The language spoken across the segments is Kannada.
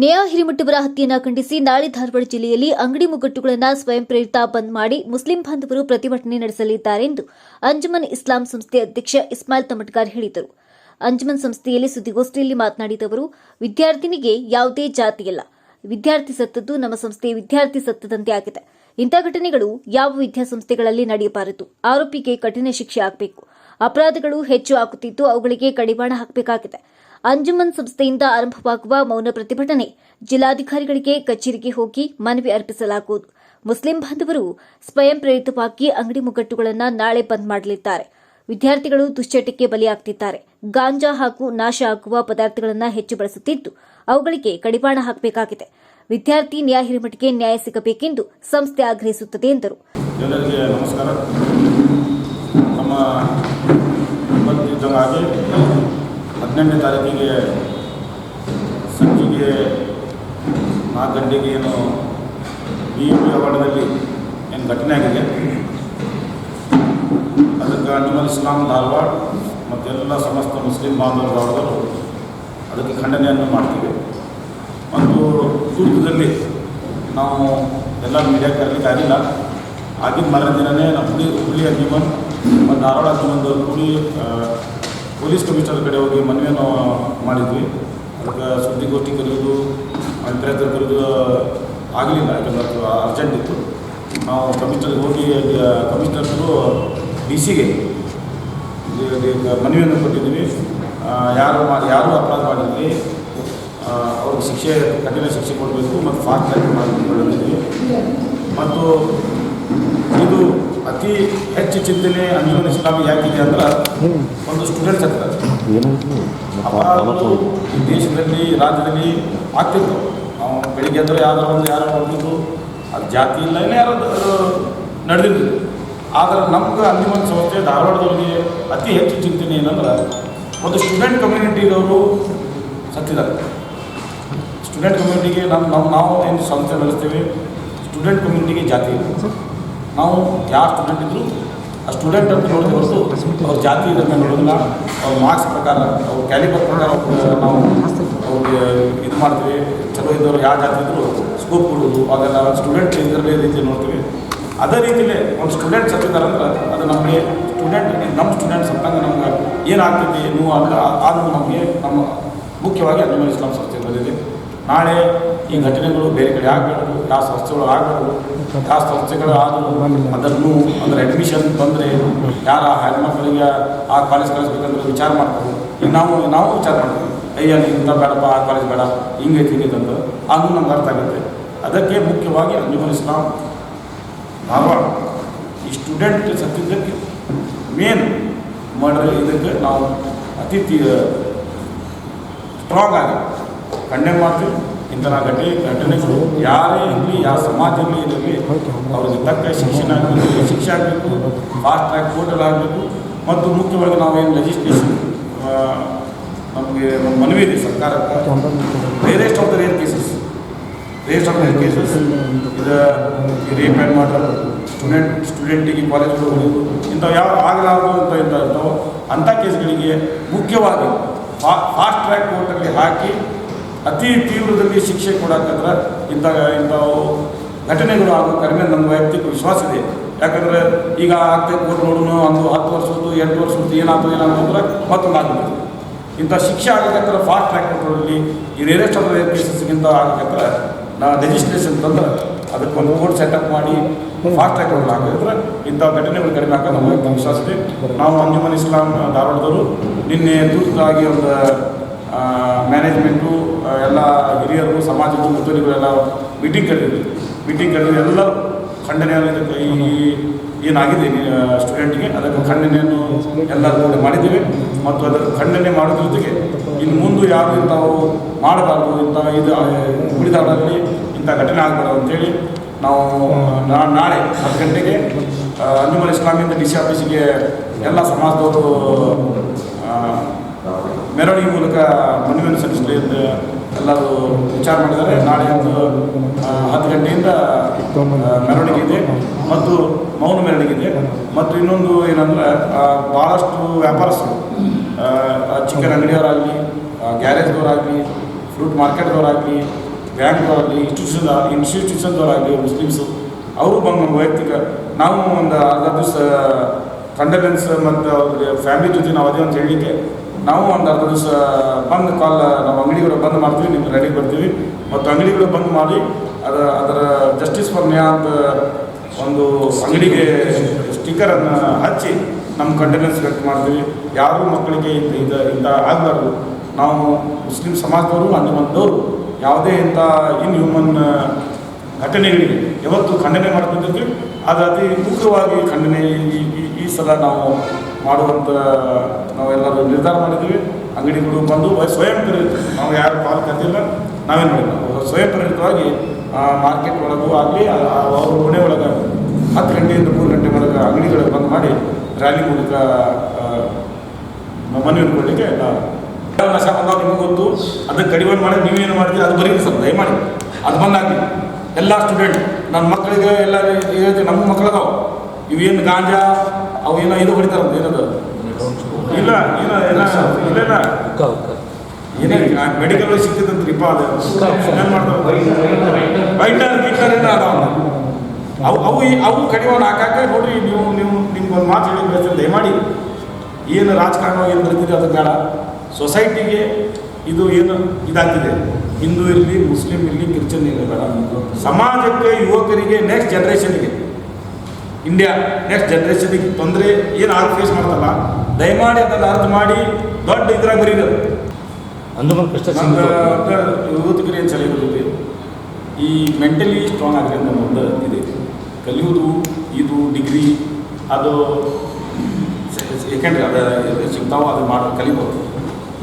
ನೇಹಾ ಹಿರಿಮಠವರ ಹತ್ಯೆಯನ್ನು ಖಂಡಿಸಿ ನಾಳೆ ಧಾರವಾಡ ಜಿಲ್ಲೆಯಲ್ಲಿ ಅಂಗಡಿ ಮುಗ್ಗಟ್ಟುಗಳನ್ನು ಸ್ವಯಂ ಪ್ರೇರಿತ ಬಂದ್ ಮಾಡಿ ಮುಸ್ಲಿಂ ಬಾಂಧವರು ಪ್ರತಿಭಟನೆ ನಡೆಸಲಿದ್ದಾರೆ ಎಂದು ಅಂಜುಮನ್ ಇಸ್ಲಾಂ ಸಂಸ್ಥೆ ಅಧ್ಯಕ್ಷ ಇಸ್ಮಾಯಿಲ್ ತಮಟ್ಕಾರ್ ಹೇಳಿದರು. ಅಂಜುಮನ್ ಸಂಸ್ಥೆಯಲ್ಲಿ ಸುದ್ದಿಗೋಷ್ಠಿಯಲ್ಲಿ ಮಾತನಾಡಿದ ಅವರು, ವಿದ್ಯಾರ್ಥಿನಿಗೆ ಯಾವುದೇ ಜಾತಿಯಲ್ಲ. ವಿದ್ಯಾರ್ಥಿ ಸತ್ತದ್ದು ನಮ್ಮ ಸಂಸ್ಥೆ, ವಿದ್ಯಾರ್ಥಿ ಸತ್ತದಂತೆ ಆಗಿದೆ. ಇಂಥ ಘಟನೆಗಳು ಯಾವ ವಿದ್ಯಾಸಂಸ್ಥೆಗಳಲ್ಲಿ ನಡೆಯಬಾರದು? ಆರೋಪಿಗೆ ಕಠಿಣ ಶಿಕ್ಷೆ ಆಗಬೇಕು. ಅಪರಾಧಗಳು ಹೆಚ್ಚು ಆಗುತ್ತಿದ್ದು ಅವುಗಳಿಗೆ ಕಡಿವಾಣ ಹಾಕಬೇಕಾಗಿದೆ. ಅಂಜುಮನ್ ಸಂಸ್ಥೆಯಿಂದ ಆರಂಭವಾಗುವ ಮೌನ ಪ್ರತಿಭಟನೆ ಜಿಲ್ಲಾಧಿಕಾರಿಗಳಿಗೆ ಕಚೇರಿಗೆ ಹೋಗಿ ಮನವಿ ಅರ್ಪಿಸಲಾಗುವುದು. ಮುಸ್ಲಿಂ ಬಾಂಧವರು ಸ್ವಯಂ ಪ್ರೇರಿತವಾಗಿ ಅಂಗಡಿ ಮುಗ್ಗಟ್ಟುಗಳನ್ನು ನಾಳೆ ಬಂದ್ ಮಾಡಲಿದ್ದಾರೆ. ವಿದ್ಯಾರ್ಥಿಗಳು ದುಶ್ಚಟಕ್ಕೆ ಬಲಿಯಾಗ್ತಿದ್ದಾರೆ. ಗಾಂಜಾ ಹಾಗೂ ನಾಶ ಆಗುವ ಪದಾರ್ಥಗಳನ್ನು ಹೆಚ್ಚು ಬಳಸುತ್ತಿದ್ದು, ಅವುಗಳಿಗೆ ಕಡಿವಾಣ ಹಾಕಬೇಕಾಗಿದೆ. ವಿದ್ಯಾರ್ಥಿ ನ್ಯಾಯ ಹಿರೇಮಠಿಗೆ ನ್ಯಾಯ ಸಿಗಬೇಕೆಂದು ಸಂಸ್ಥೆ ಆಗ್ರಹಿಸುತ್ತದೆ ಎಂದರು. ನಮಸ್ಕಾರ. ಹದಿನೆಂಟನೇ ತಾರೀಕಿಗೆ ಸಂಜೆಗೆ ನಾಲ್ಕು ಗಂಟೆಗೆ ಏನು ಬಿ ಎಂ ಪಿ ಅವಾರ್ಡ್ನಲ್ಲಿ ಏನು ಘಟನೆ ಆಗಿದೆ. ಅದಕ್ಕೆ ಅನಿಮಲ್ ಇಸ್ಲಾಂ ಧಾರವಾಡ ಮತ್ತೆಲ್ಲ ಸಮಸ್ತ ಮುಸ್ಲಿಂ ಬಾಂಧವರು ಅದಕ್ಕೆ ಖಂಡನೆಯನ್ನು ಮಾಡ್ತೀವಿ. ಒಂದು ಸೂಕ್ತದಲ್ಲಿ ನಾವು ಎಲ್ಲ ಮೀಡಿಯಾ ಕರಲಿಕ್ಕೆ ಆಗಿಲ್ಲ. ಆಗಿದ್ದ ದಿನವೇ ನಮ್ಮ ಹುಲಿ ಹುಳಿ ಅಗ್ನಿಮನ್ ಮತ್ತು ಧಾರವಾಡ ಅಗ್ನಿಮನ್ದವ್ರು ಕೂಡಿ ಆ, ಪೊಲೀಸ್ ಕಮಿಷನರ್ ಕಡೆ ಹೋಗಿ ಮನವಿಯನ್ನು ಮಾಡಿದ್ವಿ. ಅದಕ್ಕೆ ಸುದ್ದಿಗೋಷ್ಠಿ ಕರೆಯೋದು ಪಂಚಾಯತ್ ಕರೆಯೋದು ಆಗಲಿಲ್ಲ, ಯಾಕಂದ್ರೆ ಅದು ಅರ್ಜೆಂಟ್ ಇತ್ತು. ನಾವು ಕಮಿಷನರ್ ಹೋಗಿ ಕಮಿಷನರ್ಗಳು ಡಿ ಸಿಗೆ ಮನವಿಯನ್ನು ಕೊಟ್ಟಿದ್ದೀವಿ. ಯಾರು ಯಾರು ಅಪರಾಧ ಮಾಡಿದ್ವಿ ಅವ್ರಿಗೆ ಶಿಕ್ಷೆ, ಕಠಿಣ ಶಿಕ್ಷೆ ಕೊಡಬೇಕು ಮತ್ತು ಫಾಸ್ಟ್ ಟ್ರ್ಯಾಕ್ ಮಾಡಿದ್ದೀವಿ ಮತ್ತು ಇದು ಅತಿ ಹೆಚ್ಚು ಚಿಂತನೆ ಅಂಜುಮನ್ ಇಸ್ಲಾಮಿ ಯಾಕಿದೆ ಅಂದ್ರೆ ಒಂದು ಸ್ಟೂಡೆಂಟ್ಸ್ ಹತ್ರ ಈ ದೇಶದಲ್ಲಿ ರಾಜ್ಯದಲ್ಲಿ ಆಗ್ತಿತ್ತು. ನಾವು ಬೆಳಿಗ್ಗೆ ಅಂದ್ರೆ ಯಾವ್ದಾರ ಒಂದು ಯಾರೋ ಹೊಡೆದಿದ್ದು ಅದು ಜಾತಿ ಇಲ್ಲ ಯಾರೋ ನಡೆದಿದ್ದು. ಆದರೆ ನಮ್ಗೆ ಅಂಜುಮನ್ ಸಂಸ್ಥೆ ಧಾರವಾಡದವ್ರಿಗೆ ಅತಿ ಹೆಚ್ಚು ಚಿಂತನೆ ಏನಂದ್ರೆ ಒಂದು ಸ್ಟೂಡೆಂಟ್ ಕಮ್ಯುನಿಟಿದವರು ಸತ್ತಿದ್ದಾರೆ. ಸ್ಟೂಡೆಂಟ್ ಕಮ್ಯುನಿಟಿಗೆ ನಮ್ಮ ನಮ್ಮ ನಾವು ಏನು ಸಂಸ್ಥೆ ನಡೆಸ್ತೀವಿ ಸ್ಟೂಡೆಂಟ್ ಕಮ್ಯುನಿಟಿಗೆ ಜಾತಿ ಇಲ್ಲ. ನಾವು ಯಾವ ಸ್ಟೂಡೆಂಟ್ ಇದ್ದರು ಆ ಸ್ಟೂಡೆಂಟ್ ಅಂತ ನೋಡಿದ್ರೆ ಹೊರತು ಅವ್ರ ಜಾತಿ ಇದನ್ನು ನೋಡೋದಿಲ್ಲ. ಅವ್ರ ಮಾರ್ಕ್ಸ್ ಪ್ರಕಾರ ಅವ್ರ ಕ್ಯಾಲಿಬರ್ ಪ್ರಕಾರ ನಾವು ಅವ್ರಿಗೆ ಇದು ಮಾಡ್ತೀವಿ. ಚಲೋ ಇದ್ದವ್ರು ಯಾವ ಜಾತಿ ಇದ್ದರೂ ಸ್ಕೋಪ್ ಕೊಡೋದು. ಅದೆಲ್ಲ ಸ್ಟೂಡೆಂಟ್ ಇದರಲ್ಲೇ ರೀತಿ ನೋಡ್ತೀವಿ. ಅದೇ ರೀತಿಲೇ ಒಂದು ಸ್ಟೂಡೆಂಟ್ ಸತ್ತಿದ್ದಾರೆ ಅಂದ್ರೆ ಅದು ನಮಗೆ ಸ್ಟೂಡೆಂಟ್ ನಮ್ಮ ಸ್ಟೂಡೆಂಟ್ಸ್ ಸತ್ತಂಗೆ ನಮ್ಗೆ ಏನಾಗ್ತೈತಿ ನೋವು ಅಂತ ಆದರೂ ನಮಗೆ. ನಮ್ಮ ಮುಖ್ಯವಾಗಿ ಅಜ್ಮಲ್ ಇಸ್ಲಾಂ ಸಂಸ್ಥೆ ನಾಳೆ ಈ ಘಟನೆಗಳು ಬೇರೆ ಕಡೆ ಆಗಬಾರ್ದು ಯಾವ ಸಂಸ್ಥೆಗಳು ಆಗಬಾರ್ದು ಯಾವ ಸಂಸ್ಥೆಗಳು ಆದರೂ ಅದನ್ನು ಅಂದರೆ ಅಡ್ಮಿಷನ್ ಬಂದರೆ ಯಾರ ಹೆಣ್ಮಕ್ಳಿಗೆ ಆ ಕಾಲೇಜ್ ಕಳಿಸ್ಬೇಕಂದ್ರೆ ವಿಚಾರ ಮಾಡ್ಬೋದು. ನಾವು ನಾವು ವಿಚಾರ ಮಾಡ್ತೀವಿ. ಅಯ್ಯ ಇಂಥ ಬೇಡಪ್ಪ, ಆ ಕಾಲೇಜ್ ಬೇಡ ಹಿಂಗೈತಿ ಹಿಂಗೈತೆ ಅದು ನಮ್ಗೆ ಅರ್ಥ ಆಗುತ್ತೆ. ಅದಕ್ಕೆ ಮುಖ್ಯವಾಗಿ ಅಜ್ಮಲ್ ಇಸ್ಲಾಂ, ಧಾರವಾಡ, ಈ ಸ್ಟೂಡೆಂಟ್ ಸತ್ತಿದ್ದಕ್ಕೆ ಮೇನ್ ಮಾಡಿದ್ರೆ ಇದಕ್ಕೆ ನಾವು ಅತಿಥಿ ಸ್ಟ್ರಾಂಗ್ ಆಗಿ ಕಂಡೆಮ್ ಮಾಡ್ತೀವಿ ಇಂಥ ಘಟನೆ ಘಟನೆಗಳು ಯಾರೇ ಇರಲಿ ಯಾವ ಸಮಾಜದಲ್ಲಿ ಇರಲಿ, ಅವ್ರಿಗೆ ತಕ್ಕ ಶಿಕ್ಷಣ ಆಗಬೇಕು, ಶಿಕ್ಷೆ ಆಗಬೇಕು ಫಾಸ್ಟ್ ಟ್ರ್ಯಾಕ್ ಕೋರ್ಟಲ್ಲಿ ಆಗಬೇಕು. ಮತ್ತು ಮುಖ್ಯವಾಗಿ ನಾವೇನು ಲೆಜಿಸ್ಲೇಷನ್ ನಮಗೆ ಮನವಿ ಇದೆ ಸರ್ಕಾರಕ್ಕೆ. Rarest of the rare cases rarest of the rare cases ಇದು ರೇಪ್ ಆ್ಯಂಡ್ ಮರ್ಡರ್ ಸ್ಟೂಡೆಂಟ್ ಸ್ಟೂಡೆಂಟಿಗೆ ಕಾಲೇಜ್ಗಳು ಹೋಗೋದು, ಇಂಥವು ಯಾವ ಆಗಲಾರದು ಅಂತ ಇಂಥ ಅಂಥ ಕೇಸ್ಗಳಿಗೆ ಮುಖ್ಯವಾಗಿ ಫಾಸ್ಟ್ ಟ್ರ್ಯಾಕ್ ಕೋರ್ಟಲ್ಲಿ ಹಾಕಿ ಅತಿ ತೀವ್ರದಲ್ಲಿ ಶಿಕ್ಷೆ ಕೊಡಕ್ಕಂದ್ರೆ ಇಂಥ ಇಂಥವು ಘಟನೆಗಳು ಆಗೋ ಕಡಿಮೆ ನಮ್ಮ ವೈಯಕ್ತಿಕ ವಿಶ್ವಾಸ ಇದೆ. ಯಾಕಂದರೆ ಈಗ ಆಗ್ತೈತೆ ಕೋರ್ಟ್ ನೋಡೋಣ ಒಂದು ಹತ್ತು ವರ್ಷದ್ದು, ಎಂಟು ವರ್ಷದ್ದು ಏನಾಯ್ತು ಏನಾಯ್ತು ಅಂದ್ರೆ ಮತ್ತೊಂದು ಆಗ್ಬಿಡ್ತು ಇಂಥ ಶಿಕ್ಷೆ ಆಗಬೇಕಂದ್ರೆ ಫಾಸ್ಟ್ ಟ್ರ್ಯಾಕ್ ಕಂಟ್ರೋಲಲ್ಲಿ ಈ ರೇರೆಸ್ಟ್ ಆಫ್ ರೇರ್ ಕೇಸಸ್ಗಿಂತ ಆಗಬೇಕಂದ್ರೆ ನಾ ಲೆಜಿಸ್ಲೇಷನ್ ತಂದ್ರೆ ಅದಕ್ಕೊಂದು ಕೋರ್ಟ್ ಸೆಟಪ್ ಮಾಡಿ ಫಾಸ್ಟ್ ಟ್ರ್ಯಾಕ್ ಕಂಟ್ರೋಲ್ ಆಗಬೇಕಂದ್ರೆ ಇಂಥ ಘಟನೆಗಳು ಕಡಿಮೆ ಆಗೋದು ನಮ್ಮ ವಿಶ್ವಾಸ ಇದೆ. ನಾವು ಅಂಜುಮನ್ ಇಸ್ಲಾಂ ಧಾರವಾಡದವರು ನಿನ್ನೆ ತುರ್ತಾಗಿ ಒಂದು ಮ್ಯಾನೇಜ್ಮೆಂಟು ಎಲ್ಲ ಹಿರಿಯರು ಸಮಾಜದ ಮುತುವರಿಗಳೆಲ್ಲ ಮೀಟಿಂಗ್ ಕರೆದಿದ್ವಿ ಮೀಟಿಂಗ್ ಕರೆದು ಎಲ್ಲ ಖಂಡನೆಯನ್ನು ಈ ಏನಾಗಿದೆ ಸ್ಟೂಡೆಂಟ್ಗೆ ಅದಕ್ಕೆ ಖಂಡನೆಯನ್ನು ಎಲ್ಲರೂ ಮಾಡಿದ್ದೀವಿ. ಮತ್ತು ಅದರ ಖಂಡನೆ ಮಾಡೋದ್ರ ಜೊತೆಗೆ ಇನ್ನು ಮುಂದೆ ಯಾರು ಇಂಥವು ಮಾಡಬಾರ್ದು, ಇಂಥ ಇದು ಉಳಿದಾಡಲ್ಲಿ ಇಂಥ ಘಟನೆ ಆಗಬಾರ್ದು ಅಂತೇಳಿ ನಾವು ನಾಳೆ ಹತ್ತು ಗಂಟೆಗೆ ಅಂಜುಮಲ್ ಇಸ್ಲಾಮಿಂದ ಡಿ ಸಿ ಆಫೀಸಿಗೆ ಎಲ್ಲ ಸಮಾಜದವರು ಮೆರವಣಿಗೆ ಮೂಲಕ ಮನವಿಯನ್ನು ಸಲ್ಲಿಸಲಿ ಅಂತ ಎಲ್ಲರೂ ವಿಚಾರ ಮಾಡಿದ್ದಾರೆ. ನಾಳೆ ಒಂದು ಹತ್ತು ಗಂಟೆಯಿಂದ ಮೆರವಣಿಗೆ ಇದೆ ಮತ್ತು ಮೌನ ಮೆರವಣಿಗೆ ಇದೆ. ಮತ್ತು ಇನ್ನೊಂದು ಏನಂದ್ರೆ ಭಾಳಷ್ಟು ವ್ಯಾಪಾರಸ್ಥರು ಚಿಕನ್ ಅಂಗಡಿಯವರಾಗಲಿ ಗ್ಯಾರೇಜ್ದವರಾಗಲಿ ಫ್ರೂಟ್ ಮಾರ್ಕೆಟ್ದವರಾಗಲಿ ಬ್ಯಾಂಕ್ದವರಾಗಲಿ ಇನ್ಸ್ಟಿಟ್ಯೂಷನ್ ಇನ್ಸ್ಟಿಟ್ಯೂಷನ್ದವರಾಗಲಿ ಮುಸ್ಲಿಮ್ಸು, ಅವರು ಬಂದು ವೈಯಕ್ತಿಕ, ನಾವು ಒಂದು ಅರ್ಧ ದಿವಸ ಕಂಡಲೆನ್ಸ್ ಮತ್ತು ಅವ್ರಿಗೆ ಫ್ಯಾಮಿಲಿ ಜೊತೆ ನಾವು ಅದೇ ಅಂತ ಹೇಳಲಿಕ್ಕೆ ನಾವು ಒಂದು ಅರ್ಧ ದಿವಸ ಬಂದು ಕಾಲ್ ನಾವು ಅಂಗಡಿಗಳು ಬಂದ್ ಮಾಡ್ತೀವಿ, ನಿಮ್ಗೆ ರೆಡಿ ಬರ್ತೀವಿ ಮತ್ತು ಅಂಗಡಿಗಳು ಬಂದ್ ಮಾಡಿ ಅದ, ಅದರ ಜಸ್ಟಿಸ್ ಫಾರ್ ನ್ಯಾಯ ಅಂತ ಒಂದು ಅಂಗಡಿಗೆ ಸ್ಟಿಕ್ಕರನ್ನು ಹಚ್ಚಿ ನಮ್ಮ ಕಂಟೆನೆನ್ಸ್ ವ್ಯಕ್ತ ಮಾಡ್ತೀವಿ. ಯಾರೂ ಮಕ್ಕಳಿಗೆ ಇಂಥ ಇದು, ಇಂಥ ಆಗಬಾರ್ದು. ನಾವು ಮುಸ್ಲಿಂ ಸಮಾಜದವರು ಅಂಜುಮಂತದವರು ಯಾವುದೇ ಇಂಥ ಇನ್ ಹ್ಯೂಮನ್ ಘಟನೆಗಳಿಗೆ ಯಾವತ್ತು ಖಂಡನೆ ಮಾಡ್ತಿದ್ದೀವಿ ಅದು ಅತಿ ಮುಖ್ಯವಾಗಿ ಖಂಡನೆ ಈ ಸಲ ನಾವು ಮಾಡುವಂಥ ನಾವೆಲ್ಲರೂ ನಿರ್ಧಾರ ಮಾಡಿದ್ವಿ ಅಂಗಡಿಗಳು ಬಂದು ಸ್ವಯಂ ಪ್ರೇರಿತ ನಾವು ಯಾರು ಪಾಲ್ ಕರೆದಿಲ್ಲ ನಾವೇನು ಮಾಡಿಲ್ಲ. ಸ್ವಯಂ ಪ್ರೇರಿತವಾಗಿ ಮಾರ್ಕೆಟ್ ಒಳಗೂ ಆಗಲಿ ಅವ್ರ ಮನೆ ಒಳಗೆ ಹತ್ತು ಗಂಟೆಯಿಂದ ಮೂರು ಗಂಟೆ ಒಳಗೆ ಅಂಗಡಿಗಳು ಬಂದ್ ಮಾಡಿ ರ್ಯಾಲಿ ಮೂಲಕ ಮನವಿ ಕೊಡಲಿಕ್ಕೆ ಯಾವ ನಶ ಬಂದಾಗ ನಿಮಗೆ ಗೊತ್ತು. ಅದಕ್ಕೆ ಕಡಿಮೆ ಮಾಡಿ ನೀವೇನು ಮಾಡ್ತೀವಿ ಅದು ಬರೀ ಸ್ವಲ್ಪ ದಯಮಾಡಿ. ಅದು ಬಂದಾಗಲಿ. ಎಲ್ಲ ಸ್ಟೂಡೆಂಟ್, ನನ್ನ ಮಕ್ಕಳಿಗೆ ಎಲ್ಲ ನಮ್ಮ ಮಕ್ಕಳದಾವ. ಇವೇನು ಗಾಂಜಾ ಅವು ಏನೋ ಇದು ಹೊಡಿತಾರಂತ ಏನದು? ಇಲ್ಲ ಏನೋ ಏನೋ ಇಲ್ಲ ಇಲ್ಲ. ಏನೇ ಮೆಡಿಕಲ್ ಸಿಗ್ತಿದ್ದಂತ್ರಿಪ್ಪ ಅದು. ಏನು ಮಾಡ್ತಾರೆ ವೈಟ್ನರ್ ಗಿಟ್ನರ್ ಏನೋ ಅದಾವ ಅವು ಅವು ಈ- ಅವು ಕಡಿಮೆ ಹಾಕಾಕ ನೋಡ್ರಿ ನೀವು ನೀವು ನಿಮ್ಗೆ ಒಂದು ಮಾತು ಹೇಳಿ ದಯಮಾಡಿ. ಏನು ರಾಜಕಾರಣ ಏನು ಬರ್ತಿದೆ ಅದು ಬೇಡ. ಸೊಸೈಟಿಗೆ ಇದು ಏನು ಇದಾಗ್ತಿದೆ. ಹಿಂದೂ ಇರಲಿ ಮುಸ್ಲಿಂ ಇರಲಿ ಕ್ರಿಶ್ಚಿಯನ್ ಇರಲಿ ಬೇಡ. ಸಮಾಜಕ್ಕೆ ಯುವಕರಿಗೆ ನೆಕ್ಸ್ಟ್ ಜನ್ರೇಷನ್ಗೆ ಇಂಡಿಯಾ ನೆಕ್ಸ್ಟ್ ಜನ್ರೇಷನ್ಗೆ ತೊಂದರೆ ಏನು ಆಗ ಫೇಸ್ ಮಾಡ್ತಲ್ಲ ದಯಮಾಡಿ ಅದನ್ನು ಅರ್ಥ ಮಾಡಿ ದೊಡ್ಡ ಇದ್ರಾಗ ಬರೀದು ಅಂದುಮನ್ ಕೃಷ್ಣ ಯುವತಿಗರು ಏನು ಸಲಹೆ ಬರ್ತೈತಿ ಈ ಮೆಂಟಲಿ ಸ್ಟ್ರಾಂಗ್ ಆಗಲಿ ಅಂತ ಒಂದು ಇದೆ. ಕಲಿಯೋದು ಇದು ಡಿಗ್ರಿ ಅದು ಯಾಕೆಂದ್ರೆ ಅದು ಸಿಗ್ತಾವ ಅದು ಮಾಡಿ ಕಲಿಬೋದು.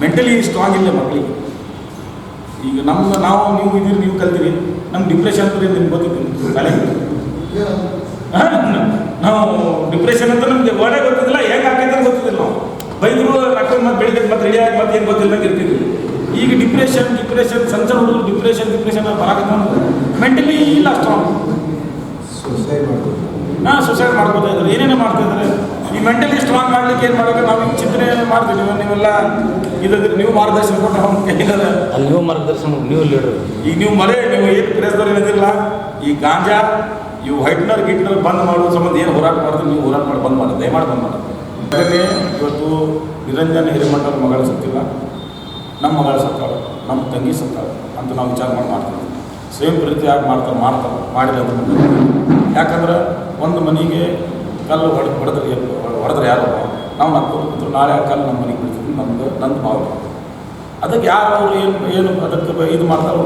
ಮೆಂಟಲಿ ಸ್ಟ್ರಾಂಗ್ ಇಲ್ಲ ಮಕ್ಕಳಿಗೆ ಈಗ ನಮ್ಮ ನಾವು ನೀವು ಇದೀರಿ ನೀವು ಕಲ್ತೀರಿ. ನಮ್ಮ ಡಿಪ್ರೆಷನ್ ನಿಮ್ಗೆ ಗೊತ್ತಿತ್ತು. ತಲೆ ನಾವು ಡಿಪ್ರೆಷನ್ ಅಂತ ನಮಗೆ ಒಳ್ಳೆ ಗೊತ್ತಿಲ್ಲ ಹೇಗೆ ಅಂತ ಗೊತ್ತಿದ್ದಿಲ್ಲ ನಾವು. ಬೈದರು ನಕ್ಕೊಂಡು ಮತ್ತೆ ಬೆಳಿಗ್ಗೆ ಮತ್ತೆ ರೆಡಿ ಆಗಿ ಮತ್ತೆ ಏನು ಗೊತ್ತಿಲ್ಲ ಇರ್ತಿದ್ವಿ. ಈಗ ಡಿಪ್ರೆಷನ್ ಡಿಪ್ರೆಷನ್ ಸಣ್ಣ ಸಣ್ಣ ಹುಡುಗರು ಡಿಪ್ರೆಷನ್ ಡಿಪ್ರೆಷನ್ ಬರಾಕತ್ತ ಮೆಂಟಲಿ ಇಲ್ಲ ಸ್ಟ್ರಾಂಗ್ ಹಾಂ ಸುಸೈಡ್ ಮಾಡ್ಕೋತಾ ಇದ್ದಾರೆ. ಏನೇನು ಮಾಡ್ತಾ ಇದ್ದಾರೆ. ಈ ಮೆಂಟಲಿ ಸ್ಟ್ರಾಂಗ್ ಮಾಡ್ಲಿಕ್ಕೆ ಏನು ಮಾಡಬೇಕು? ನಾವು ಈಗ ಚಿಂತನೆ ಮಾಡ್ತೀವಿ. ನೀವು ನೀವೆಲ್ಲ ಇಲ್ಲದ್ರೆ ನೀವು ಮಾರ್ಗದರ್ಶನ ಕೊಟ್ಟು ನಮ್ಮ ಕೈಯಿಂದ ಅಲ್ಲಿ ನೀವು ಮಾರ್ಗದರ್ಶನ ನೀವು ಲೀಡರ್ ಈಗ ನೀವು ಮರೆ ನೀವು ಏನು ಪ್ರೇಸ್ದವ್ರು ಏನಿದಿರಲ್ಲ ಈ ಗಾಂಜಾ ಇವು ಹೈಟ್ನರ್ ಗಿಟ್ನರ್ ಬಂದ್ ಮಾಡೋ ಸಂಬಂಧ ಏನು ಹೋರಾಟ ಮಾಡಿದ್ರೆ ನೀವು ಹೋರಾಟ ಮಾಡಿ ಬಂದ್ ಮಾಡಿ, ದಯಮಾಡಿ ಬಂದ್ ಮಾಡಿ. ಇವತ್ತು ನಿರಂಜನ ಹಿರೇಮಠರ ಮಗಳ ಸತ್ತಿಲ್ಲ, ನಮ್ಮ ಮಗಳ ಸತ್ತಾಳ, ನಮ್ಮ ತಂಗಿ ಸತ್ತಾಳ ಅಂತ ನಾವು ವಿಚಾರ ಮಾಡಿ ಮಾಡ್ತೀವಿ. ಸ್ವಯಂ ಪ್ರೀತಿಯಾಗಿ ಮಾಡ್ತಾರೆ ಮಾಡ್ತಾರೆ ಮಾಡಿಲ್ಲ ಅಂತ ಯಾಕಂದ್ರೆ ಒಂದು ಮನೆಗೆ ಕಲ್ಲು ಹೊಡೆದು ಹೊಡೆದ್ರೆ ಹೊಡೆದ್ರೆ ಯಾರು ನಾವು ನಾಲ್ಕು ನಾಳೆ ಕಲ್ಲು ನಮ್ಮ ಮನೆಗೆ ಬಿಡ್ತೀವಿ ನಮ್ದು ನಂದು ಭಾವನೆ ಅದಕ್ಕೆ ಯಾರು ಅವರು ಏನು ಏನು ಅದಕ್ಕೆ ಇದು ಮಾಡ್ತಾರೆ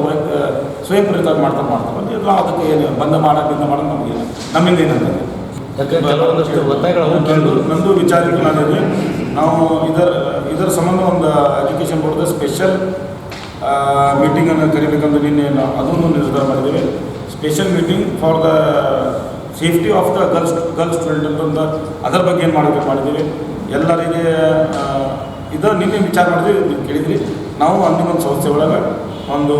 ಸ್ವಯಂ ಪ್ರೇರಿತ ಮಾಡ್ತಾರೆ ಮಾಡ್ತಾರೆ. ಇದು ನಾವು ಅದಕ್ಕೆ ಏನು ಬಂದ ಮಾಡೋಕೆ ಬಂದ ಮಾಡೋದು ನಮಗೆ ನಮ್ಮಿಂದ ಏನಂತ ಕೆಲವೊಂದಷ್ಟು ಒತ್ತಾಯಗಳು ನಂದು ನಂದು ನಾವು ಇದರ ಇದರ ಸಂಬಂಧ ಒಂದು ಎಜುಕೇಷನ್ ಬೋರ್ಡ್ದ ಸ್ಪೆಷಲ್ ಮೀಟಿಂಗನ್ನು ಕರಿಬೇಕಂತ ನಿನ್ನೆ ನಾವು ಅದನ್ನು ನಿರ್ಧಾರ ಮಾಡಿದ್ದೇವೆ. Special meeting for the safety of the girls girls student ಅಂತಂದ ಅದರ ಬಗ್ಗೆ ಏನು ಮಾಡಬೇಕು ಮಾಡಿದ್ದೀವಿ. ಎಲ್ಲರಿಗೆ ಇದು ನಿನ್ನೆ ವಿಚಾರ ಮಾಡಿದ್ವಿ, ನೀವು ಕೇಳಿದ್ರಿ. ನಾವು ಅಂದಿನ ಒಂದು ಸಂಸ್ಥೆ ಒಳಗೆ ಒಂದು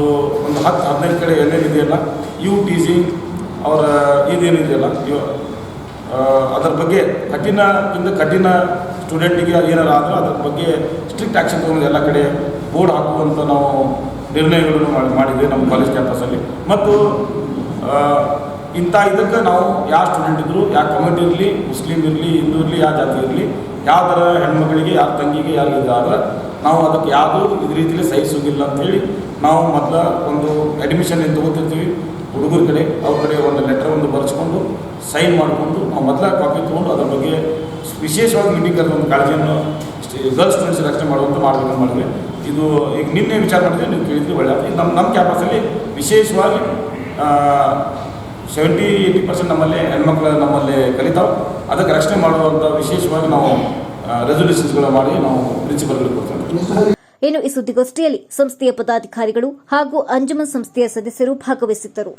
ಒಂದು ಹತ್ತು, ಹದಿನೈದು ಕಡೆ ಏನೇನು ಇದೆಯಲ್ಲ ಯು ಟಿ ಸಿ ಅವರ ಇದೇನಿದೆಯಲ್ಲ ಅದರ ಬಗ್ಗೆ ಕಠಿಣದಿಂದ ಕಠಿಣ ಸ್ಟೂಡೆಂಟಿಗೆ ಏನಾರು ಆದರೂ ಅದ್ರ ಬಗ್ಗೆ ಸ್ಟ್ರಿಕ್ಟ್ ಆ್ಯಕ್ಷನ್ ತೊಗೊಂಡು ಎಲ್ಲ ಕಡೆ ಬೋರ್ಡ್ ಹಾಕುವಂಥ ನಾವು ನಿರ್ಣಯಗಳನ್ನು ಮಾಡಿ, ಮಾಡಿದ್ವಿ ನಮ್ಮ ಕಾಲೇಜ್ ಕ್ಯಾಂಪಸಲ್ಲಿ ಮತ್ತು ಇಂಥ ಇದಕ್ಕೆ ನಾವು ಯಾವ ಸ್ಟೂಡೆಂಟ್ ಇದ್ದರು ಯಾವ ಕಮ್ಯುನಿಟಿ ಇರಲಿ ಮುಸ್ಲಿಮ್ ಇರಲಿ, ಹಿಂದೂ ಇರಲಿ ಯಾವ ಜಾತಿ ಇರಲಿ ಯಾವ ಥರ ಹೆಣ್ಮಕ್ಳಿಗೆ ಯಾರ ತಂಗಿಗೆ, ಯಾರು ಇದಾದ್ರೆ ನಾವು ಅದಕ್ಕೆ ಯಾವುದೂ ಇದೇ ರೀತಿಯಲ್ಲಿ ಸಹಿಸೋಗಿಲ್ಲ ಅಂತೇಳಿ ನಾವು ಮೊದಲ ಒಂದು ಅಡ್ಮಿಷನ್ ಏನು ತೊಗೊತಿರ್ತೀವಿ. ಹುಡುಗರ ಕಡೆ, ಅವ್ರ ಕಡೆ ಒಂದು ಲೆಟರ್ ಒಂದು ಬರೆಸ್ಕೊಂಡು ಸೈನ್ ಮಾಡಿಕೊಂಡು ನಾವು ಮೊದಲ ಕಾಪಿ ತೊಗೊಂಡು ಅದ್ರ ಬಗ್ಗೆ ವಿಶೇಷವಾಗಿ ಕರೆದ ಒಂದು ಕಾಳಜಿಯನ್ನು ಗರ್ಲ್ಸ್ ಸ್ಟೂಡೆಂಟ್ಸ್ ರಕ್ಷಣೆ ಮಾಡುವಂಥ ಮಾಡಬೇಕು ಮಾಡಿದ್ವಿ. ಇದು ಈಗ ನಿನ್ನೆ ವಿಚಾರ ಮಾಡಿದ್ರೆ ನೀವು ಕೇಳಿದ್ರಿ ಒಳ್ಳೆಯ ನಮ್ಮ ನಮ್ಮ ಕ್ಯಾಂಪಸಲ್ಲಿ ವಿಶೇಷವಾಗಿ ಸೆವೆಂಟಿ ಏಯ್ಟಿ ಪರ್ಸೆಂಟ್ ನಮ್ಮಲ್ಲಿ ಹೆಣ್ಮಕ್ಳು ನಮ್ಮಲ್ಲಿ ಕಲಿತಾವೆ ಅದಕ್ಕೆ ರಕ್ಷಣೆ ಮಾಡುವಂತ ವಿಶೇಷವಾಗಿ ನಾವು ರೆಸೊಲ್ಯೂಷನ್ಸ್ಗಳು ಮಾಡಿ ನಾವು ಪ್ರಿನ್ಸಿಪಲ್ಗಳಿಗೆ ಕೊಡ್ತೇವೆ. ಇನ್ನು ಈ ಸುದ್ದಿಗೋಷ್ಠಿಯಲ್ಲಿ ಸಂಸ್ಥೆಯ ಪದಾಧಿಕಾರಿಗಳು ಹಾಗೂ ಅಂಜುಮನ್ ಸಂಸ್ಥೆಯ ಸದಸ್ಯರು ಭಾಗವಹಿಸಿದ್ದರು.